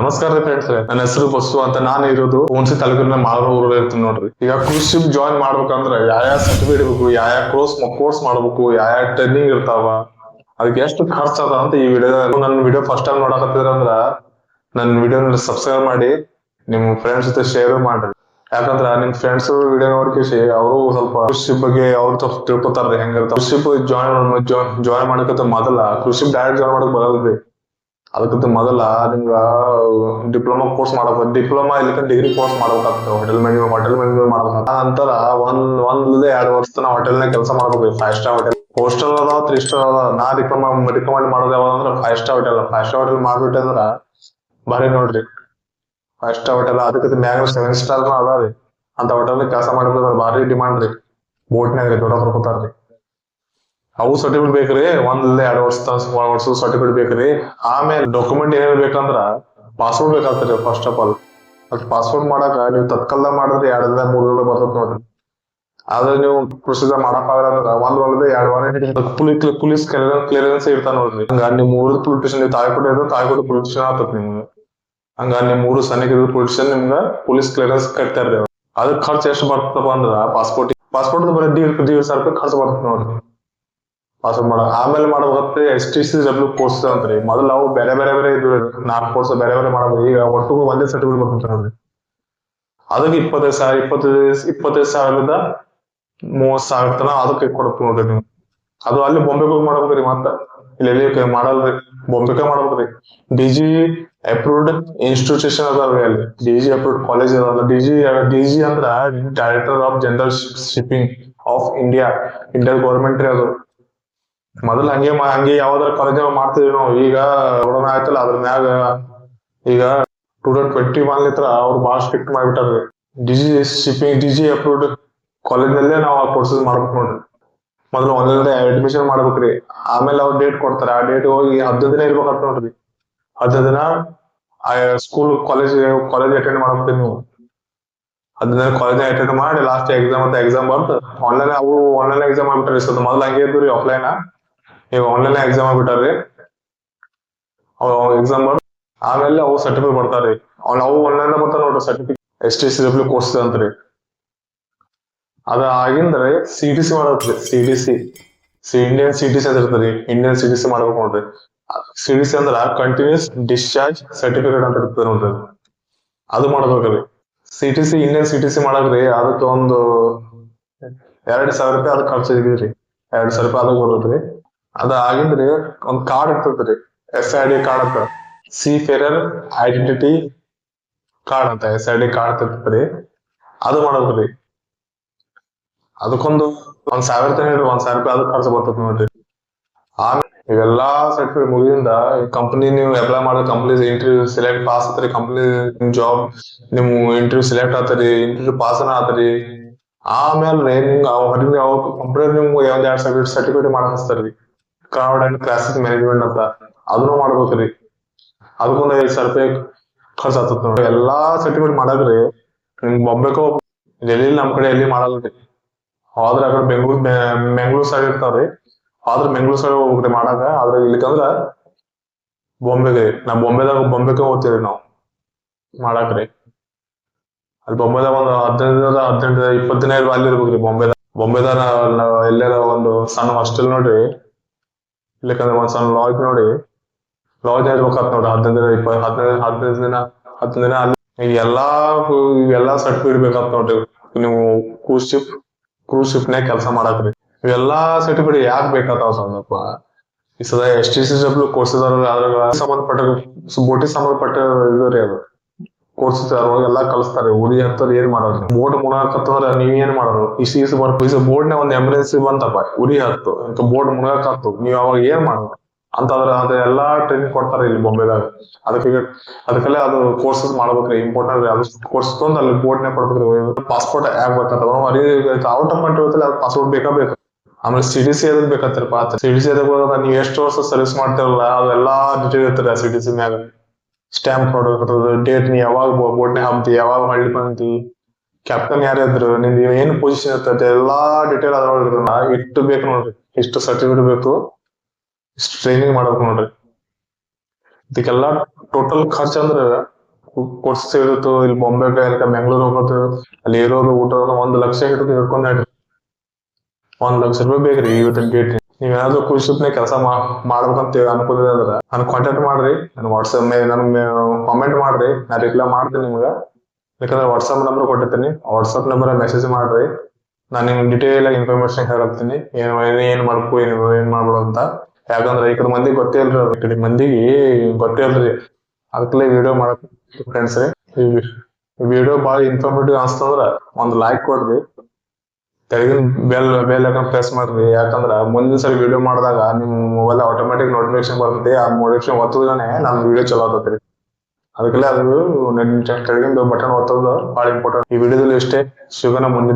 ನಮಸ್ಕಾರ ಫ್ರೆಂಡ್ಸ್ ನನ್ನ ಹೆಸರು ಬಸ್ಸು ಅಂತ ನಾನು ಇರೋದು ಹುಣಸಿ ತಾಲೂಕಿನ ಮಾಲೂರು ಊರಲ್ಲಿ ಇರ್ತೀನಿ ನೋಡ್ರಿ. ಈಗ ಕೃಷಿ ಜಾಯಿನ್ ಮಾಡ್ಬೇಕಂದ್ರ ಯಾವ ಯಾವ ಸರ್ಟಿಫಿಕೇಟ್ ಇರ್ಬೇಕು ಯಾವ ಯಾವ ಕೋರ್ಸ್ ಕೋರ್ಸ್ ಮಾಡ್ಬೇಕು ಯಾವ ಯಾವ ಟ್ರೈನಿಂಗ್ ಇರ್ತಾವ, ಅದಕ್ಕೆ ಎಷ್ಟು ಖರ್ಚು ಅದ ಅಂತ ಈ ವಿಡಿಯೋ ನನ್ನ ವಿಡಿಯೋ ಫಸ್ಟ್ ಟೈಮ್ ನೋಡಕತ್ತಿದ್ರ ಅಂದ್ರ ನನ್ನ ವಿಡಿಯೋನ ಸಬ್ಸ್ಕ್ರೈಬ್ ಮಾಡಿ ನಿಮ್ ಫ್ರೆಂಡ್ಸ್ ಜೊತೆ ಶೇರ್ ಮಾಡ್ರಿ. ಯಾಕಂದ್ರ ನಿಮ್ ಫ್ರೆಂಡ್ಸ್ ವಿಡಿಯೋ ನೋಡ್ಕೇಸಿ ಅವರು ಸ್ವಲ್ಪ ಕೃಷಿ ಬಗ್ಗೆ ಅವ್ರು ಸ್ವಲ್ಪ ತಿಳ್ಕೊತಾರ ಹೆಂಗಿರ್ತಾವ. ಕೃಷಿ ಜಾಯಿನ್ ಜಾಯಿನ್ ಮಾಡಕತ್ತ ಮೊದಲ ಕೃಷಿ ಡೈರೆಕ್ಟ್ ಜಾಯಿನ್ ಮಾಡಕ್ ಬರಲ್ರಿ. ಅದಕ್ಕಿಂತ ಮೊದಲ ನಿಮ್ಗ ಡಿಪ್ಲೊಮಾ ಕೋರ್ಸ್ ಮಾಡಬೇಕು ಡಿಪ್ಲೊಮಾ ಇಲ್ಲ ಡಿಗ್ರಿ ಕೋರ್ಸ್ ಮಾಡ್ಬೇಕಾಗ್ತದೆ. ಹೋಟೆಲ್ ಮ್ಯಾನೇಜ್ ಹೋಟೆಲ್ ಮ್ಯಾನೇಜ್ಮೆಂಟ್ ಮಾಡ್ಬೇಕಾಗ್ತದೆ. ನಂತರ ಒಂದ್ ಒಂದ್ ಎರಡ್ ವರ್ಷ ನಾ ಹೋಟೆಲ್ನ ಕೆಲಸ ಮಾಡ್ಬೇಕು. ಫೈವ್ ಸ್ಟಾರ್ ಹೋಟೆಲ್ ಹೋಸ್ಟೆಲ್ ಅದಾವ ತ್ರೀ ಸ್ಟಾರ್ ಅದ ನಾ ರಿಕಮೆಂಡ್ ರಿಕಮೆಂಡ್ ಮಾಡೋದು ಯಾವ ಅಂದ್ರೆ five star hotel five star hotel ಮಾಡ್ಬಿಟ್ಟೆ ಅಂದ್ರ ಬಾರಿ ನೋಡ್ರಿ. ಫೈವ್ ಸ್ಟಾರ್ ಹೋಟೆಲ್ ಅದಕ್ಕಿಂತ ಮ್ಯಾಗ ಸೆವೆನ್ ಸ್ಟಾರ್ ಅದಾವ್ರಿ. ಅಂತ ಹೋಟೆಲ್ ಕೆಲಸ ಮಾಡ್ಬೇಕು ಭಾರಿ ಡಿಮಾಂಡ್ ರೀ. ಬೋಟ್ನಾಗ ರೀ ದೊಡ್ಡ ಬರ್ಕೋತಾರ್ರಿ ಅವು ಸರ್ಟಿಫಿಕೇಟ್ ಬೇಕ್ರಿ, ಒಂದ್ ಎರಡ್ ವರ್ಷ ವರ್ಷದ ಸರ್ಟಿಫಿಕೇಟ್ ಬೇಕ್ರಿ. ಆಮೇಲೆ ಡಾಕ್ಯುಮೆಂಟ್ ಏನೇನ್ ಬೇಕಂದ್ರ ಪಾಸ್ಪೋರ್ಟ್ ಬೇಕಾಗ್ತದೆ ಫಸ್ಟ್ ಆಫ್ ಆಲ್ ಅದ್ ಪಾಸ್ಪೋರ್ಟ್ ಮಾಡಾಕ ನೀವು ತತ್ಕಾಲ ಮಾಡಿದ್ರೆ ಎರಡ್ ದಿನ, ಮೂರ್ ದಿನ ಬರ್ತದ ನೋಡ್ರಿ. ಆದ್ರೆ ನೀವು ಪ್ರೊಸೀಜರ್ ಮಾಡಕ್ ಆಗಲ್ಲ ಒಂದ್ ಒಳಗೆ ಎರಡ್ ವಾರ ಪೊಲೀಸ್ ಪೊಲೀಸ್ ಕ್ಲಿಯರೆನ್ಸ್ ಇರ್ತಾನ ನೋಡ್ರಿ. ಹಂಗ ನಿಮ್ ಮೂರು ಪೊಲೀಸ್ ನೀವು ತಾಳಿಕೋಟೆ ಇದ್ರೆ ತಾಳಿಕೋಟೆ ಪೊಲೀಸ್ ಸ್ಟೇಷನ್ ಆಗ್ತದ ನಿಮ್ಗೆ. ಹಂಗ ನಿಮ್ ಮೂರು ಸನಿಕ ಪೊಲೀಸ್ ನಿಮ್ಗ ಪೊಲೀಸ್ ಕ್ಲಿಯರೆನ್ಸ್ ಕಟ್ತಾ ಇರ್ತೇವೆ ಅದಕ್ಕೆ ಖರ್ಚು ಎಷ್ಟು ಬರ್ತದಪ್ಪ ಅಂದ್ರ ಪಾಸ್ಪೋರ್ಟ್ ಪಾಸ್ಪೋರ್ಟ್ ಬರೀ ಸಾವಿರ ರೂಪಾಯಿ ಖರ್ಚು ಬರ್ತದೆ ನೋಡ್ರಿ. ಪಾಸ್ಪೋರ್ಟ್ ಮಾಡ ಆಮೇಲೆ ಮಾಡ್ಬೇಕಂದ್ರೆ S T C W course ಅಂತ್ರಿ ಮೊದಲು ನಾವು ಬೇರೆ ಬೇರೆ ಬೇರೆ ಇದ್ವು ನಾಲ್ಕು ಕೋರ್ಸ್ ಬೇರೆ ಬೇರೆ ಮಾಡಬಹುದು ಈಗ ಒಟ್ಟು ಒಂದೇ ಸರ್ಟಿಫಿಕೇಟ್ ಬರ್ತಾರೆ ನೋಡ್ರಿ. ಅದಕ್ಕೆ ಇಪ್ಪತ್ತೈದು ಸಾವಿರ, ಇಪ್ಪತ್ತೈದು ಇಪ್ಪತ್ತೈದು ಸಾವಿರದಿಂದ ಮೂವತ್ ಸಾವಿರ ತನ ಅದಕ್ಕೆ ಕೊಡ್ತೀವಿ ನೋಡ್ರಿ ನೀವು. ಅದು ಅಲ್ಲಿ ಬೊಂಬೆಗೆ ಹೋಗಿ ಮಾಡ್ಬೇಕ್ರಿ ಮತ್ತ. ಇಲ್ಲಿ ಎಲ್ಲಿ ಮಾಡಲ್ರಿ. ಬೊಂಬೆಗೆ ಮಾಡ್ಬೇಕ್ರಿ. ಡಿ ಜಿ ಅಪ್ರೂವ್ಡ್ ಇನ್ಸ್ಟಿಟ್ಯೂಷನ್ ಅದಾವ್ರಿ ಅಲ್ಲಿ. ಡಿ ಜಿ ಅಪ್ರೂವ್ಡ್ ಕಾಲೇಜ್ ಅದಾವ. ಡಿ ಜಿ ಡಿ ಜಿ ಅಂದ್ರ director of general shipping of India India government ರೀ ಅದು. ಮೊದಲ ಹಂಗೆ ಹಂಗೆ ಯಾವ್ದಾರ ಕಾಲೇಜ್ ಮಾಡ್ತಿದ್ವಿ ನಾವು. ಈಗ ಕೊರೋನಾ ಆಯ್ತಲ್ಲ, ಅದ್ರ ಮ್ಯಾಗ ಈಗ ಟೂ ತೌಸಂಡ್ ಟ್ವೆಂಟಿ ಒನ್ ಲಿತ್ರ ಅವ್ರು ಬಾಳ strict ಮಾಡ್ಬಿಟ್ಟಾರ್ರಿ DG shipping DG approved college ನಲ್ಲೇ ನಾವು ಆ ಕೋರ್ಸಸ್ ಮಾಡ್ಬೇಕು ನೋಡ್ರಿ. ಮೊದಲು ಒಂದೊಂದೇ ಅಡ್ಮಿಷನ್ ಮಾಡ್ಬೇಕ್ರಿ. ಆಮೇಲೆ ಅವ್ರು ಡೇಟ್ ಕೊಡ್ತಾರೆ. ಆ ಡೇಟ್ ಹೋಗಿ ಹದಿನೈದು ದಿನ ಇರ್ಬೇಕಂತ ನೋಡ್ರಿ. ಹದಿನೈದು ದಿನ ಸ್ಕೂಲ್ ಕಾಲೇಜ್ ಕಾಲೇಜ್ ಅಟೆಂಡ್ ಮಾಡ್ಬೇಕು ನೀವು. ಅದನ್ನ ಕಾಲೇಜ್ ಅಟೆಂಡ್ ಮಾಡಿ ಲಾಸ್ಟ್ ಎಕ್ಸಾಮ್ ಅಂತ ಎಕ್ಸಾಮ್ ಬಂತು. ಆನ್ಲೈನ್ ಅವು ಆನ್ಲೈನ್ ಎಕ್ಸಾಮ್ ಆಗ್ಬಿಟ್ಟು ಮೊದಲು ಹಂಗೆ ಇದ್ರಿ ಆಫ್ಲೈನ್ ಈಗ ಆನ್ಲೈನ್ ಎಕ್ಸಾಮ್ ಆಗ್ಬಿಟ್ಟಾರ್ರಿ ಎಕ್ಸಾಮ್ ಆಮೇಲೆ ಅವು ಸರ್ಟಿಫಿಕೇಟ್ ಬರ್ತಾರ್ರಿ ಅವ್ನ ಅವು ಆನ್ಲೈನ್ ಬರ್ತಾರೆ ನೋಡ್ರಿ certificate S T C W course ಅಂತ್ರಿ. ಅದ ಆಗಿಂದ್ರೆ C T C ಮಾಡತ್ರಿ C D C C Indian C T C ಅಂತ ಇರ್ತದೆ. ಇಂಡಿಯನ್ ಸಿ ಟಿ ಸಿ ಮಾಡ್ಬೇಕು ನೋಡ್ರಿ. ಸಿ ಡಿ ಸಿ ಅಂದ್ರ ಕಂಟಿನ್ಯೂಸ್ ಡಿಸ್ಚಾರ್ಜ್ ಸರ್ಟಿಫಿಕೇಟ್ ಅಂತ ಇರ್ತದೆ ನೋಡ್ರಿ. ಅದು. ಅದು ಮಾಡ್ಬೇಕ್ರಿ. C T C Indian C T C ಮಾಡಕ್ರಿ ಅದಕ್ಕೆ ಒಂದು ಎರಡ್ ಸಾವಿರ ರೂಪಾಯಿ ಅದಕ್ಕೆ ಖರ್ಚು ಇದೀರಿ ಎರಡ್ ಸಾವಿರ ರೂಪಾಯಿ ಅದಕ್ಕೆ ಬರ್ತದ್ರಿ ಅದ ಆಗಿಂದ್ರಿ ಒಂದ್ ಕಾರ್ಡ್ ಇರ್ತದ್ರಿ. ಎಸ್ ಐ ಡಿ ಕಾರ್ಡ್ ಅಂತ. ಸಿ ಫೇರರ್ ಐಡೆಂಟಿಟಿ ಕಾರ್ಡ್ ಅಂತ ಎಸ್ ಐ ಡಿ ಕಾರ್ಡ್ ಇರ್ತದ್ರಿ. ಅದು ಮಾಡ್ಬೇಕ್ರಿ. ಅದಕ್ಕೊಂದು ಒಂದ್ ಸಾವಿರ ತನ ಒಂದ್ ಸಾವಿರ ರೂಪಾಯಿ ಅದಕ್ಕೆ ಖರ್ಚು ಬರ್ತದ ನೋಡ್ರಿ. ಇವೆಲ್ಲಾ ಸರ್ಟಿಫಿಕೇಟ್ ಮುಗಿದಿಂದ ಕಂಪನಿ ನೀವು ಅಪ್ಲೈ ಮಾಡೋ ಕಂಪನಿ ಇಂಟರ್ವ್ಯೂ ಸೆಲೆಕ್ಟ್ ಪಾಸ್ ಆತರಿ ಕಂಪನಿ ನಿಮ್ ಜಾಬ್ ನಿಮ್ ಇಂಟರ್ವ್ಯೂ ಸೆಲೆಕ್ಟ್ ಆತರಿ ಇಂಟರ್ವ್ಯೂ ಪಾಸ್ ಆತರಿ. ಆಮೇಲೆ ನಿಮ್ಗೆ ಕಂಪನಿ ನಿಮ್ಗೆ ಒಂದ್ ಎರಡ್ ಸರ್ಟಿಫಿಕೇಟ್ ಮಾಡಸ್ತಾರ್ರಿ. ಕ್ರೌಡ್ ಅಂಡ್ ಕ್ರಾಸಿಸ್ ಮ್ಯಾನೇಜ್ಮೆಂಟ್ ಅಂತ. ಅದನ್ನು ಮಾಡ್ಬೇಕ್ರಿ ಅದಕ್ಕೊಂದು ಐದು ಸಾವಿರ ರೂಪಾಯಿ ಖರ್ಚು ಆಗ್ತದ ನೋಡ್ರಿ. ಎಲ್ಲಾ ಸರ್ಟಿಫಿಕೇಟ್ ಮಾಡಾಕ್ರಿ ನಿಮ್ಗೆ ಒಬ್ಬೇಕೋ ಎಲ್ಲಿ ನಮ್ ಕಡೆ ಎಲ್ಲಿ ಮಾಡಲ್ರಿ ಆದ್ರ ಆ ಕಡೆ ಬೆಂಗಳೂರು ಬೆಂಗಳೂರು ಸೈಡ್ ಇರ್ತಾವ್ರಿ ಆದ್ರ ಬೆಂಗಳೂರು ಸೈಡ್ ಹೋಗ್ರಿ ಮಾಡಾಕ ಆದ್ರ ಇಲ್ಲಿಕಂದ್ರ ಬೊಂಬೆಗೆ ನಾ ಬೊಂಬೆದಾಗ, ಬೊಂಬೆಗೆ ಹೋಗ್ತೀವಿ ನಾವು ಮಾಡಾಕ್ರಿ ಅಲ್ಲಿ ಬೊಂಬೆದಾಗ ಒಂದು ಹದಿನೈದು ಹದಿನೆಂಟು, ಇಪ್ಪತ್ತಿನ ಅಲ್ಲಿ ಇರ್ಬೇಕ್ರಿ ಬೊಂಬೆದಾಗ. ಬೊಂಬೆದಾಗ ಎಲ್ಲಾರ ಒಂದು ಸಣ್ಣ ಹಾಸ್ಟೆಲ್ ನೋಡ್ರಿ. ಇಲ್ಲಿಕಂದ್ರ ಒಂದ್ ಸಣ್ಣ ಲಾಜ್ ನೋಡಿ. ಲಾಜ್ ಇರ್ಬೇಕಾತ್ ನೋಡ್ರಿ ಹದಿನೈದು ದಿನ ಇಪ್ಪ ಹದಿನೈದು ಹದಿನೈದು ದಿನ ಹತ್ತು ದಿನ ಅಲ್ಲಿ ಈ ಎಲ್ಲಾ ಇವೆಲ್ಲಾ ಸರ್ಟಿಫಿಕೇಟ್ ಬೇಕಾತ್ ನೋಡ್ರಿ. ನೀವು ಕ್ರೂಸ್ ಶಿಪ್ ಕ್ರೂಸ್ ಶಿಪ್ ನಾಗ ಕೆಲಸ ಮಾಡಾಕ್ರಿ ಇವೆಲ್ಲಾ ಸರ್ಟಿಫಿಕೇಟ್ ಯಾಕೆ ಬೇಕಾತಾವ ಸಣ್ಣಪ್ಪ? ಈ ಸದಾ S T C W course ಅದ್ರ ಸಂಬಂಧಪಟ್ಟ, ಬೋಟಿ ಸಂಬಂಧಪಟ್ಟ ಇದು ರೀ ಅದು. ಕೋರ್ಸ್ ಎಲ್ಲಾ ಕಲಿಸ್ತಾರೆ ಉರಿ ಅಂತ ಏನ್ ಮಾಡೋದು ಬೋರ್ಡ್ ಮುಣಾಕತ್ತಂದ್ರ ನೀವ್ ಏನ್ ಮಾಡೋರು ಇಸ್ ಇಸ್ ಬರ್ಕು ಇಸ್ ಬೋರ್ಡ್ನ ಒಂದ್ ಎಮರ್ಜೆನ್ಸಿ ಬಂತಪ್ಪ, ಉರಿ ಹತ್ತು ಬೋರ್ಡ್ ಮುಣಾಕತ್ತು ನೀವ್ ಅವಾಗ ಏನ್ ಮಾಡೋದು? ಅಂತ ಅದ್ರ ಅದ ಎಲ್ಲಾ ಟ್ರೈನಿಂಗ್ ಕೊಡ್ತಾರೆ ಇಲ್ಲಿ ಬೊಂಬೆದಾಗ ಅದಕ್ಕೆ ಅದಕ್ಕೆಲ್ಲ ಅದು ಕೋರ್ಸಸ್ ಮಾಡ್ಬೇಕ್ರಿ ಇಂಪಾರ್ಟೆಂಟ್ ಅದು ಕೋರ್ಸ್ ತೊಂದ್ ಅಲ್ಲಿ ಬೋರ್ಡ್ ನೇ ಕೊಡ್ಬೇಕ್ರಿ ಪಾಸ್ಪೋರ್ಟ್ ಯಾಕೆ ಬೇಕಂತ ಔಟ್ ಆಫ್ ಕಂಟ್ರಿ ಅದು ಪಾಸ್ಪೋರ್ಟ್ ಬೇಕಾ ಬೇಕು? ಆಮೇಲೆ ಸಿ ಡಿ ಸಿ ಅದ್ ಬೇಕಂತಿರಪ್ಪ ಸಿ ಡಿ ಸಿ ನೀವ್ ಎಷ್ಟು ವರ್ಷ ಸರ್ವಿಸ್ ಮಾಡ್ತಿರಲ್ಲ, ಅದೆಲ್ಲಾ ಡಿಟೇಲ್ ಇರ್ತಾರೆ ಸಿ ಡಿ ಸಿ ಮ್ಯಾಗ. ಸ್ಟ್ಯಾಂಪ್ ನೋಡೋದು ಡೇಟ್ ನೀ ಯಾವಾಗ ಬೋರ್ಡ್ನೇ ಹಾಕ್ತಿ, ಯಾವಾಗ ಹಳ್ಳಿ ಬಂತಿ ಕ್ಯಾಪ್ಟನ್ ಯಾರು ಇದ್ರು ನಿಮ್ದು ಏನ್ ಪೊಸಿಷನ್ ಇರ್ತೈತೆ ಎಲ್ಲಾ ಡೀಟೇಲ್ ಅದ್ರೊಳಗೆ ಇಟ್ಟು ಬೇಕು ನೋಡ್ರಿ ಇಷ್ಟು ಸರ್ಟಿಫಿಕೇಟ್ ಬೇಕು ಇಷ್ಟು ಟ್ರೈನಿಂಗ್ ಮಾಡ್ಬೇಕು ನೋಡ್ರಿ. ಇದಕ್ಕೆಲ್ಲ ಟೋಟಲ್ ಖರ್ಚು ಅಂದ್ರೆ ಕೊಡ್ಸ್ ಇರುತ್ತೋ ಇಲ್ಲಿ ಬಾಂಬೆಗೆ ಇಲ್ಲ ಬೆಂಗಳೂರು ಹೋಗೋದು ಅಲ್ಲಿ ಇರೋದು ಊಟ ಒಂದ್ ಲಕ್ಷ ಹಿಡಿದು ಹಿಡ್ಕೊಂಡ್ ಒಂದ್ ಲಕ್ಷ ರೂಪಾಯಿ ಬೇಕ್ರಿ ಇವತ್ತಿನ ಡೇಟ್ ನೀವ್ ಏನಾದ್ರು ಸುತ್ತನೆ ಕೆಲಸ ಮಾಡ್ಬೇಕಂತ ಅನ್ಕೊಂಡಿದೆ ಅದ್ರ ನನ್ ಕಾಂಟ್ಯಾಕ್ಟ್ ಮಾಡ್ರಿ, ನನ್ ವಾಟ್ಸ್ಆಪ್ ಮೇಲೆ ನನ್ ಕಾಮೆಂಟ್ ಮಾಡ್ರಿ, ನಾ ರಿಪ್ಲೈ ಮಾಡ್ತೀನಿ ನಿಮ್ಗೆ. ಯಾಕಂದ್ರೆ ವಾಟ್ಸ್ಆಪ್ ನಂಬರ್ ಕೊಟ್ಟಿರ್ತೀನಿ. ವಾಟ್ಸ್ಆಪ್ ನಂಬರ್ ಮೆಸೇಜ್ ಮಾಡ್ರಿ. ನಾನು ನಿಮ್ಗೆ ಡೀಟೇಲ್ ಆಗಿ ಇನ್ಫಾರ್ಮೇಶನ್ ಹೇಳ್ತೀನಿ ಏನ್ ಏನ್ ಮಾಡ್ಬೇಕು, ಏನ್ ಏನ್ ಮಾಡ್ಬೋದು ಅಂತ. ಯಾಕಂದ್ರೆ ಈ ಕಡೆ ಮಂದಿಗೆ ಗೊತ್ತೇ ಇಲ್ರಿ ಈ ಕಡೆ ಮಂದಿಗೆ ಗೊತ್ತೇ ಇಲ್ರಿ. ಅದಕ್ಕೆ ವಿಡಿಯೋ ಮಾಡಕ್ ಫ್ರೆಂಡ್ಸ್ ವಿಡಿಯೋ ಬಾಳ ಇನ್ಫಾರ್ಮೇಟಿವ್ ಅನ್ಸ್ತಂದ್ರ ಒಂದ್ ಲೈಕ್ ಕೊಡ್ರಿ. ತೆಳಗಿನ ಬೆಲ್ ಬೆಲ್ ಐಕನ್ ಪ್ರೆಸ್ ಮಾಡ್ರಿ. ಯಾಕಂದ್ರ ಮುಂದಿನ ಸಲ ವಿಡಿಯೋ ಮಾಡಿದಾಗ ನಿಮ್ ಮೊಬೈಲ್ ಆಟೋಮೆಟಿಕ್ ನೋಟಿಫಿಕೇಶನ್ ಬರುತ್ತೆ, ಆ ನೋಟಿಫಿಕೇಶನ್ ಒತ್ತದಾನೆ ನಮ್ ವಿಡಿಯೋ ಚಲೋ ಆತೈತ್ರಿ ಅದಕ್ಕೆಲ್ಲ ಅದು ಕೆಳಗಿನ ಬಟನ್ ಒತ್ತೋದು ಬಹಳ ಇಂಪಾರ್ಟೆಂಟ್ ಈ ವಿಡಿಯೋದಲ್ಲಿ ಇಷ್ಟೇ ಶಿವನ ಮುಂದಿನ